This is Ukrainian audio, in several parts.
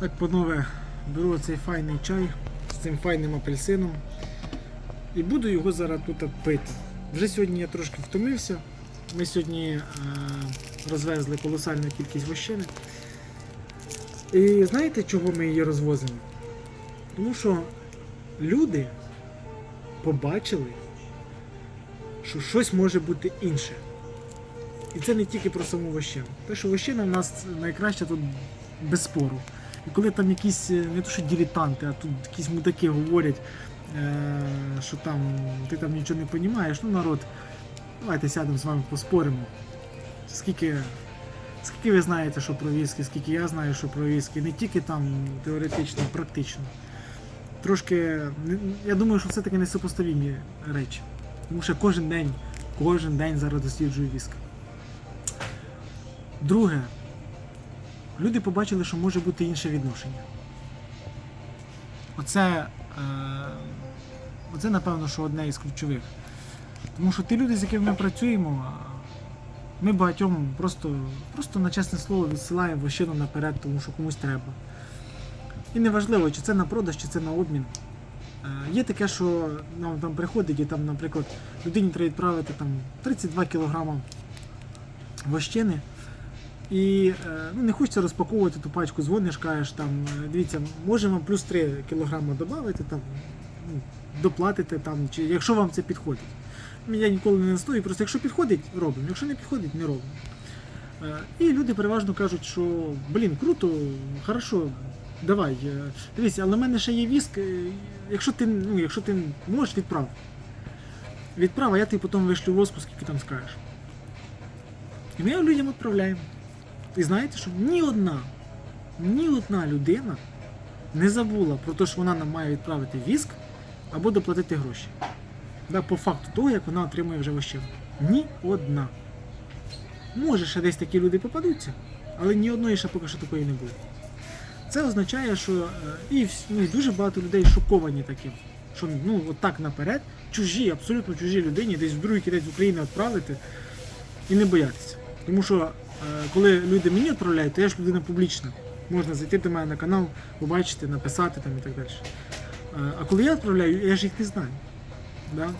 Так, панове, беру цей файний чай з цим файним апельсином і буду його зараз тут пити. Вже сьогодні я трошки втомився. Ми сьогодні е, розвезли колосальну кількість вощини. І знаєте, чого ми її розвозимо? Тому що люди побачили, що щось може бути інше. І це не тільки про саму вощину. Те, що вощина в нас найкраща тут без спору. І коли там якісь е, не то що дилетанти, а тут якісь мудаки говорять, е, що там ти там нічого не розумієш, ну народ, давайте сядемо з вами поспоримо. Скільки, скільки ви знаєте, що про віскі, скільки я знаю, що про віскі, не тільки там теоретично, а практично. Трошки, я думаю, що це таки несопоставімі речі. Тому що кожен день, кожен день зараз досліджую віск. Друге, люди побачили, що може бути інше відношення. Оце, е, оце напевно, що одне із ключових. Тому що ті люди, з якими ми працюємо, ми багатьом просто, просто на чесне слово відсилаємо вощину наперед, тому що комусь треба. І неважливо, чи це на продаж, чи це на обмін. Е, Є таке, що нам там приходить і там, наприклад, людині треба відправити там 32 кг вощини. І е, ну, не хочеться розпаковувати ту пачку, дзвониш, кажеш, там, е, дивіться, можемо вам плюс 3 кг додати, там, ну, там, чи, якщо вам це підходить. Ну, Я ніколи не настою, просто якщо підходить, робимо, якщо не підходить, не робимо. Е, І люди переважно кажуть, що блін, круто, хорошо, давай. Дивіться, але в мене ще є віск. Якщо ти, ну, якщо ти можеш, відправ. Відправ, а я тобі потім вишлю воску, скільки там скажеш. І ми людям відправляємо. І знаєте, що ні одна, ні одна людина не забула про те, що вона нам має відправити віск або доплатити гроші. Да, по факту того, як вона отримує вже вощину. Ні одна. Може, ще десь такі люди попадуться, але ні одної ще поки що такої не було. Це означає, що е, і, ну, дуже багато людей шоковані таким. Що ну, от так наперед, чужі, абсолютно чужі людині, десь в другий кінець України відправити і не боятися. Тому що коли люди мені відправляють, то я ж людина публічна. Можна зайти до мене на канал, побачити, написати там і так далі. Е, А коли я відправляю, я ж їх не знаю. Да?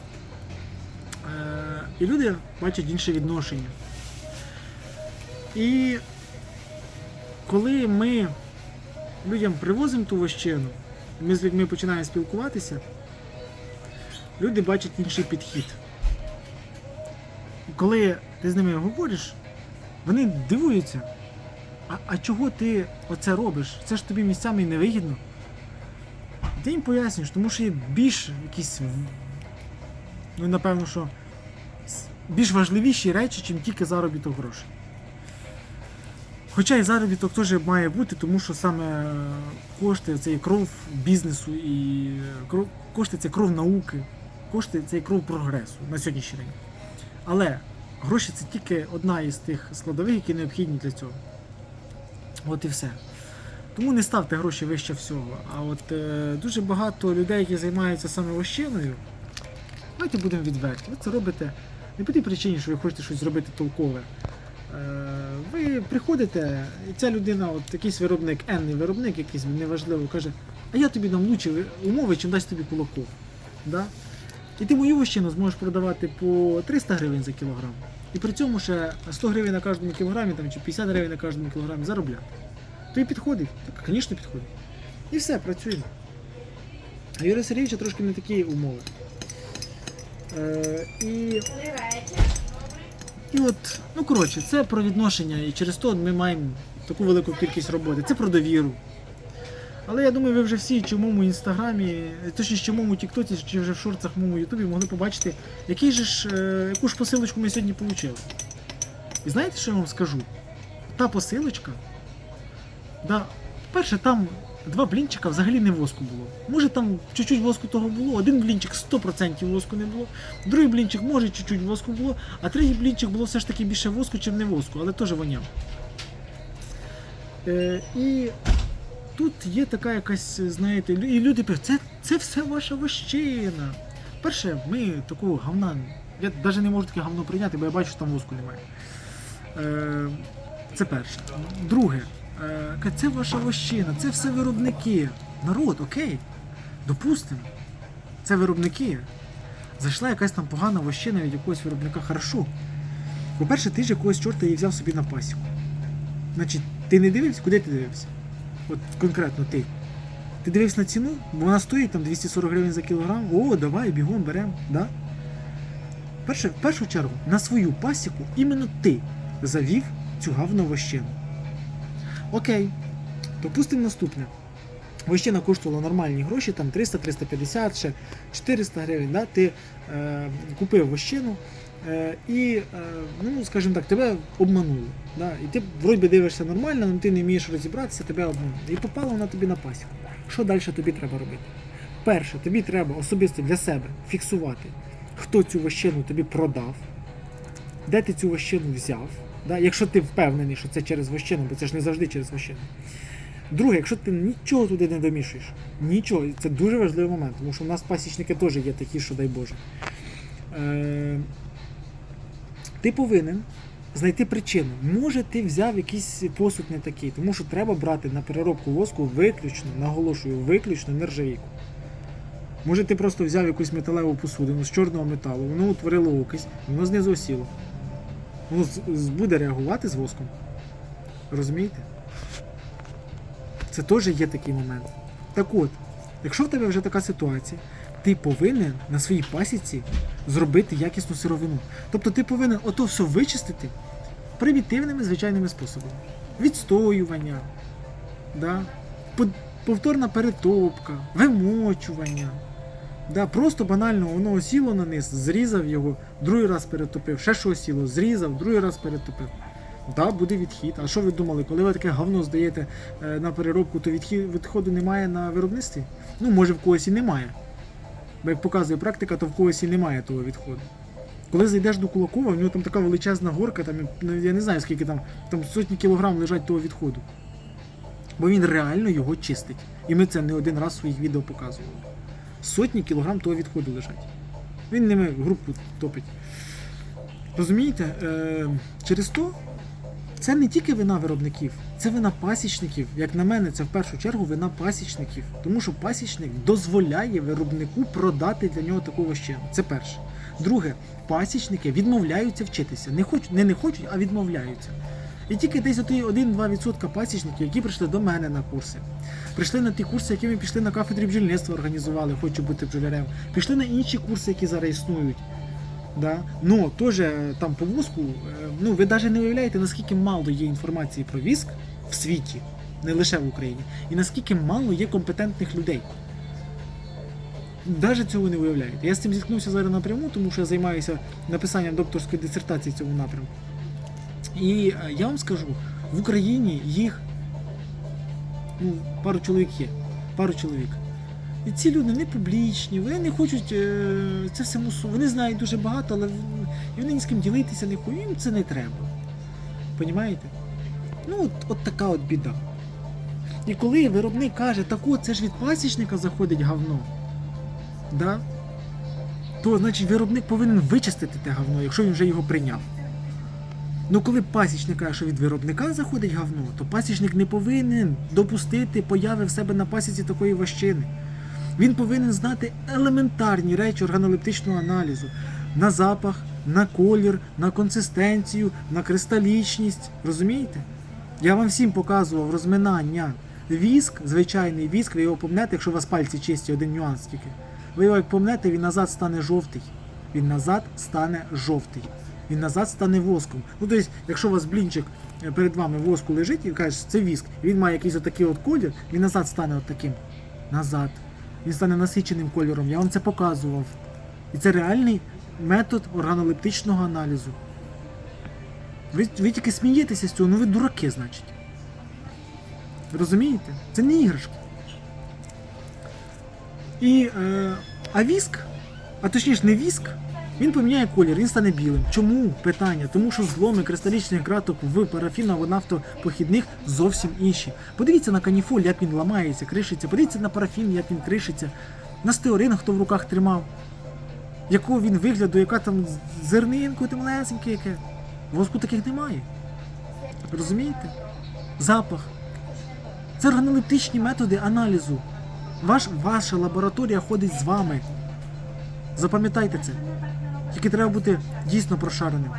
Е, І люди бачать інше відношення. І коли ми людям привозимо ту вощину, ми з людьми починаємо спілкуватися, люди бачать інший підхід. Коли ти з ними говориш, вони дивуються. А, а чого ти оце робиш? Це ж тобі місцями і невигідно. Ти їм пояснюєш, тому що є більш якісь, ну напевно, що більш важливіші речі, ніж тільки заробіток грошей. Хоча і заробіток теж має бути, тому що саме кошти це є кров бізнесу і кров, кошти це кров науки, кошти це є кров прогресу на сьогоднішній день. Але гроші це тільки одна із тих складових, які необхідні для цього. От і все. Тому не ставте гроші вище всього. А от е, дуже багато людей, які займаються саме вощиною, давайте будемо відверті. Ви це робите не по тій причині, що ви хочете щось зробити толкове. Е, ви приходите, і ця людина, от якийсь виробник, енний виробник, якийсь неважливо, каже, а я тобі дам лучші умови, чим дасть тобі кулаков. Да? І ти мою вощину зможеш продавати по 300 гривень за кілограм. І при цьому ще 100 гривень на кожному кілограмі там, чи 50 гривень на кожному кілограмі заробляти. Тобі підходить? Так, звісно, підходить. І все, працюємо. А Юрія Сергійовича трошки не такі умови. Е, і і от, ну коротше, це про відношення, і через то ми маємо таку велику кількість роботи. Це про довіру. Але я думаю, ви вже всі чи в моєму інстаграмі, точніше, чи в моєму Тіктоці, чи вже в шорцах в моєму Ютубі могли побачити, який же ж, е, яку ж посилочку ми сьогодні отримали. І знаєте, що я вам скажу? Та посилочка, да, перше, там два блінчика взагалі не воску було. Може там чуть-чуть воску того було, один блінчик 100% воску не було, другий блінчик може чуть-чуть воску було, а третій блінчик було все ж таки більше воску, чим не воску, але теж воняв. Е, і тут є така якась, знаєте, і люди пишуть, це, це все ваша вощина. Перше, ми такого говна. Я навіть не можу таке говно прийняти, бо я бачу, що там воску немає. Е, це перше. Друге, Е, це ваша вощина, це все виробники. Народ, окей, допустимо. Це виробники. Зайшла якась там погана вощина від якогось виробника. Хорошо. По-перше, ти ж якогось чорта її взяв собі на пасіку. Значить, ти не дивився, куди ти дивився? От конкретно ти. Ти дивився на ціну, вона стоїть там 240 гривень за кілограм. О, давай, бігом беремо. Да? Перше, в першу чергу, на свою пасіку іменно ти завів цю гавну вощину. Окей. Допустимо наступне. Вощина коштувала нормальні гроші, там 300, 350, ще 400 гривень. Да? Ти е, купив вощину і, е, ну, скажімо так, тебе обманули. Да? І ти вроді дивишся нормально, але ти не вмієш розібратися, тебе обманули. І попала вона тобі на пасіку. Що далі тобі треба робити? Перше, тобі треба особисто для себе фіксувати, хто цю вощину тобі продав, де ти цю вощину взяв. Да? Якщо ти впевнений, що це через вощину, бо це ж не завжди через вощину. Друге, якщо ти нічого туди не домішуєш, нічого, це дуже важливий момент, тому що в нас пасічники теж є такі, що дай Боже. Е, ти повинен знайти причину. Може, ти взяв якийсь посуд не такий, тому що треба брати на переробку воску виключно, наголошую, виключно нержавійку. Може, ти просто взяв якусь металеву посудину з чорного металу, воно утворило окись, воно знизу осіло. Воно буде реагувати з воском. Розумієте? Це теж є такий момент. Так от, якщо в тебе вже така ситуація, ти повинен на своїй пасіці зробити якісну сировину. Тобто ти повинен ото все вичистити примітивними звичайними способами. Відстоювання, да? повторна перетопка, вимочування. Да, просто банально воно осіло на низ, зрізав його, другий раз перетопив, ще що осіло, зрізав, другий раз перетопив. Да, буде відхід. А що ви думали, коли ви таке говно здаєте е, на переробку, то відходу немає на виробництві? Ну, може в когось і немає. Бо як показує практика, то в когось і немає того відходу. Коли зайдеш до Кулакова, в нього там така величезна горка, там, ну, я не знаю скільки там, там сотні кілограм лежать того відходу. Бо він реально його чистить. І ми це не один раз в своїх відео показували. Сотні кілограм того відходу лежать. Він ними групу топить. Розумієте? Е, через то це не тільки вина виробників, це вина пасічників. Як на мене, це в першу чергу вина пасічників. Тому що пасічник дозволяє виробнику продати для нього таку вощину. Це перше. Друге, пасічники відмовляються вчитися. Не хочуть, не, не хочуть, а відмовляються. І тільки десь оті 1-2% пасічників, які прийшли до мене на курси, прийшли на ті курси, які ми пішли на кафедрі бджільництва, організували, хочу бути бджолярем, пішли на інші курси, які зараз існують. Да? Ну, теж е, там по воску, е, ну ви навіть не уявляєте, наскільки мало є інформації про віск в світі, не лише в Україні, і наскільки мало є компетентних людей. Навіть цього не уявляєте. Я з цим зіткнувся зараз напряму, тому що я займаюся написанням докторської дисертації в цьому напрямку. І е, я вам скажу, в Україні їх ну, пару чоловік є. Пару чоловік. І ці люди не публічні, вони не хочуть е, це все мусу. Вони знають дуже багато, але вони ні з ким ділитися не хочуть. Їм це не треба. Понімаєте? Ну, от, от така от біда. І коли виробник каже, так от це ж від пасічника заходить говно, да? то значить виробник повинен вичистити те говно, якщо він вже його прийняв. Ну коли пасічник каже, що від виробника заходить говно, то пасічник не повинен допустити появи в себе на пасіці такої ващини. Він повинен знати елементарні речі органолептичного аналізу на запах, на колір, на консистенцію, на кристалічність. Розумієте? Я вам всім показував розминання. Віск, звичайний віск, ви його помнете, якщо у вас пальці чисті, один нюанс тільки. Ви його як помнете, він назад стане жовтий. Він назад стане жовтий. Він назад стане воском. Ну, тобто, якщо у вас блінчик е, перед вами воску лежить, і що це віск, він має якийсь отакий от колір, він назад стане от таким. Назад. Він стане насиченим кольором. Я вам це показував. І це реальний метод органолептичного аналізу. Ви, ви тільки смієтеся з цього, ну ви дураки, значить. Розумієте? Це не іграшки. І, е, а віск, а точніше не віск, він поміняє колір, він стане білим. Чому? Питання. Тому що зломи кристалічних краток в парафіново-нафтопохідних зовсім інші. Подивіться на каніфоль, як він ламається, кришиться. Подивіться на парафін, як він кришиться. На стеорин, хто в руках тримав. Якого він вигляду, яка там зернинку, там малесеньке яке. Воску таких немає. Розумієте? Запах. Це органолептичні методи аналізу. Ваш, ваша лабораторія ходить з вами. Запам'ятайте це. Тільки треба бути дійсно прошареним.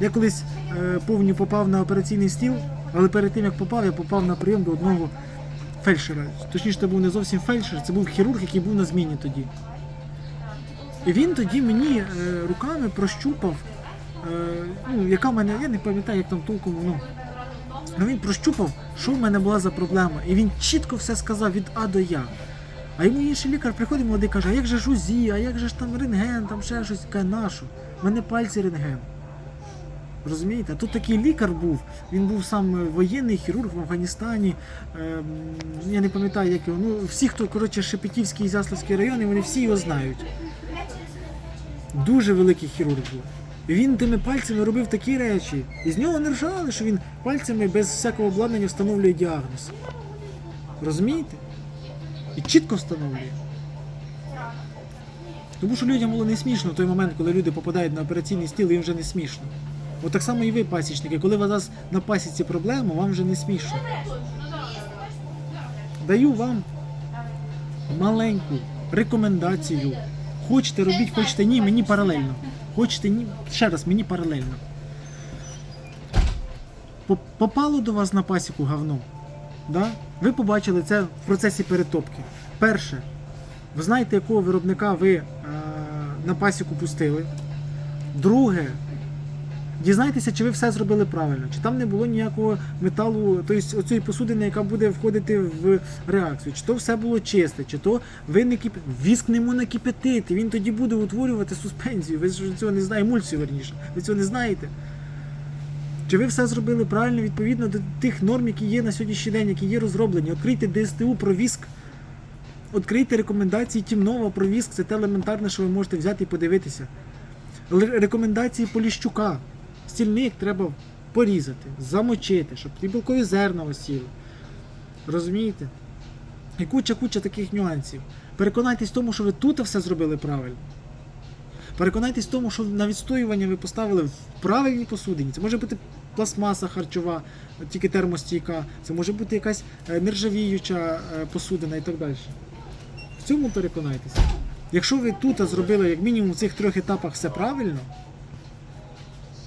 Я колись е, повністю попав на операційний стіл, але перед тим як попав, я попав на прийом до одного фельдшера. Точніше, це був не зовсім фельдшер, це був хірург, який був на зміні тоді. І він тоді мені е, руками прощупав, е, ну, яка в мене, я не пам'ятаю, як там толком, ну, ну він прощупав, що в мене була за проблема. І він чітко все сказав від А до Я. А йому інший лікар приходить молодий каже, а як же ж УЗІ, а як же ж там рентген, там ще щось, каже, нашу. У мене пальці рентген. Розумієте? Тут такий лікар був, він був сам е, воєнний хірург в Афганістані. Ем, я не пам'ятаю, як його. Ну, всі, хто коротше, Шепетівський і Заславський райони, вони всі його знають. Дуже великий хірург був. Він тими пальцями робив такі речі. І з нього не ржали, що він пальцями без всякого обладнання встановлює діагноз. Розумієте? І чітко встановлює. Тому що людям було не смішно в той момент, коли люди попадають на операційний стіл, їм вже не смішно. От так само і ви, пасічники, коли у вас на пасіці проблема, вам вже не смішно. Даю вам маленьку рекомендацію. Хочете робіть, хочете ні, мені паралельно. Хочете ні, ще раз, мені паралельно. Попало до вас на пасіку говно. Да? Ви побачили це в процесі перетопки. Перше, ви знаєте, якого виробника ви е, на пасіку пустили. Друге, дізнайтеся, чи ви все зробили правильно, чи там не було ніякого металу, тобто оцієї посудини, яка буде входити в реакцію, чи то все було чисте, чи то ви не кип... віск не можна кипятити, він тоді буде утворювати суспензію. Ви ж цього не знаєте, емульсію верніше. Ви цього не знаєте. Чи ви все зробили правильно відповідно до тих норм, які є на сьогоднішній день, які є розроблені? Відкрийте ДСТУ про віск. Відкрийте рекомендації Тімнова про віск, це те елементарне, що ви можете взяти і подивитися. Рекомендації Поліщука. Стільник треба порізати, замочити, щоб ті білкові зерна осіли. Розумієте? І куча-куча таких нюансів. Переконайтесь в тому, що ви тут все зробили правильно. Переконайтесь в тому, що на відстоювання ви поставили в правильній посудині. Це може бути пластмаса харчова, тільки термостійка, це може бути якась е, нержавіюча е, посудина і так далі. В цьому переконайтеся. Якщо ви тут зробили як мінімум в цих трьох етапах все правильно,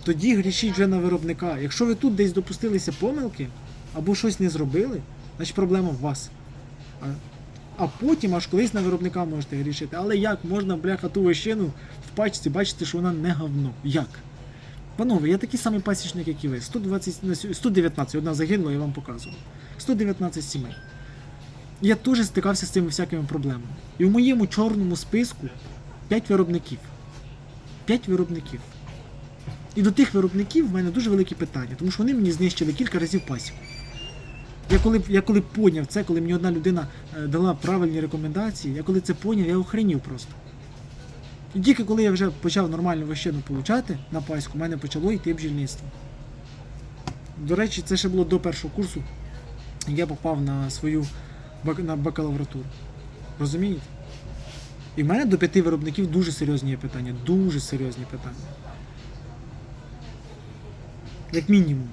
тоді грішіть вже на виробника. Якщо ви тут десь допустилися помилки або щось не зробили, значить проблема в вас. А, а потім аж колись на виробника можете грішити. Але як можна, бляха, ту вощину в пачці бачити, що вона не говно? Як? Панове, я такий самий пасічник, як і ви. 120, на 119, одна загинула, я вам показував. 119 сімей. Я теж стикався з цими всякими проблемами. І в моєму чорному списку 5 виробників. 5 виробників. І до тих виробників в мене дуже великі питання, тому що вони мені знищили кілька разів пасіку. Я коли, я коли поняв це, коли мені одна людина е, дала правильні рекомендації, я коли це поняв, я охренів просто. І тільки коли я вже почав нормальну вощину получати на паську, в мене почало йти бджільництво. До речі, це ще було до першого курсу. Я попав на свою на бакалавратуру. Розумієте? І в мене до п'яти виробників дуже серйозні є питання. Дуже серйозні питання. Як мінімум.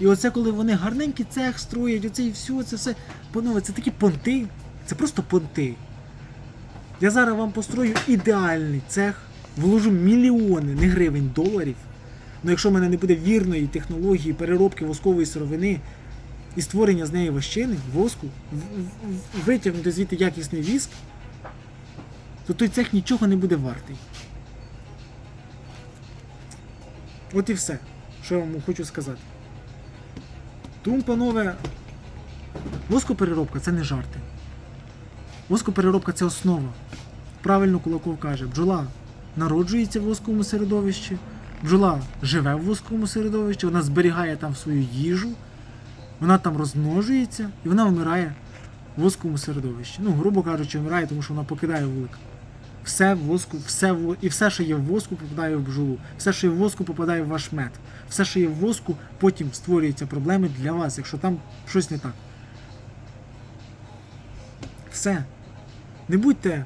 І оце, коли вони гарненький цех строять, оце і все, це все. Панове, це такі понти. Це просто понти. Я зараз вам построю ідеальний цех, вложу мільйони, не гривень, доларів. Ну якщо в мене не буде вірної технології переробки воскової сировини і створення з неї вощини, воску, витягнути звідти якісний віск, то той цех нічого не буде вартий. От і все, що я вам хочу сказати. Тому, панове, воскопереробка це не жарти. Воскопереробка це основа. Правильно Кулаков каже, бджола народжується в восковому середовищі, бджола живе в восковому середовищі, вона зберігає там свою їжу, вона там розмножується і вона вмирає в восковому середовищі. Ну, грубо кажучи, вмирає, тому що вона покидає вулик. Все в воску, все в, і все, що є в воску, попадає в бджолу. Все, що є в воску, попадає в ваш мед. Все, що є в воску, потім створюються проблеми для вас, якщо там щось не так. Все. Не будьте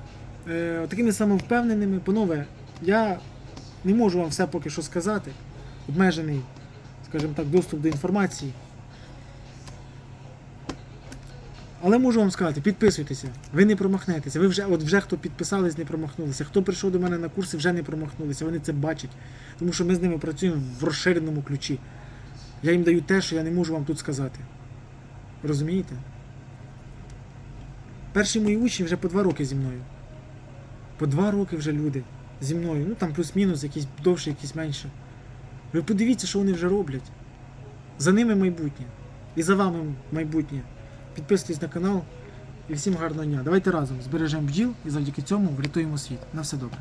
е, такими самовпевненими, панове. Я не можу вам все поки що сказати. Обмежений, скажімо так, доступ до інформації. Але можу вам сказати, підписуйтеся, ви не промахнетеся. Ви вже, от вже хто підписались, не промахнулися. Хто прийшов до мене на курси, вже не промахнулися. Вони це бачать. Тому що ми з ними працюємо в розширеному ключі. Я їм даю те, що я не можу вам тут сказати. Розумієте? Перші мої учні вже по два роки зі мною. По два роки вже люди зі мною. Ну там плюс-мінус, якісь довше, якісь менше. Ви подивіться, що вони вже роблять. За ними майбутнє. І за вами майбутнє. Підписуйтесь на канал і всім гарного дня. Давайте разом збережемо бджіл і завдяки цьому врятуємо світ. На все добре.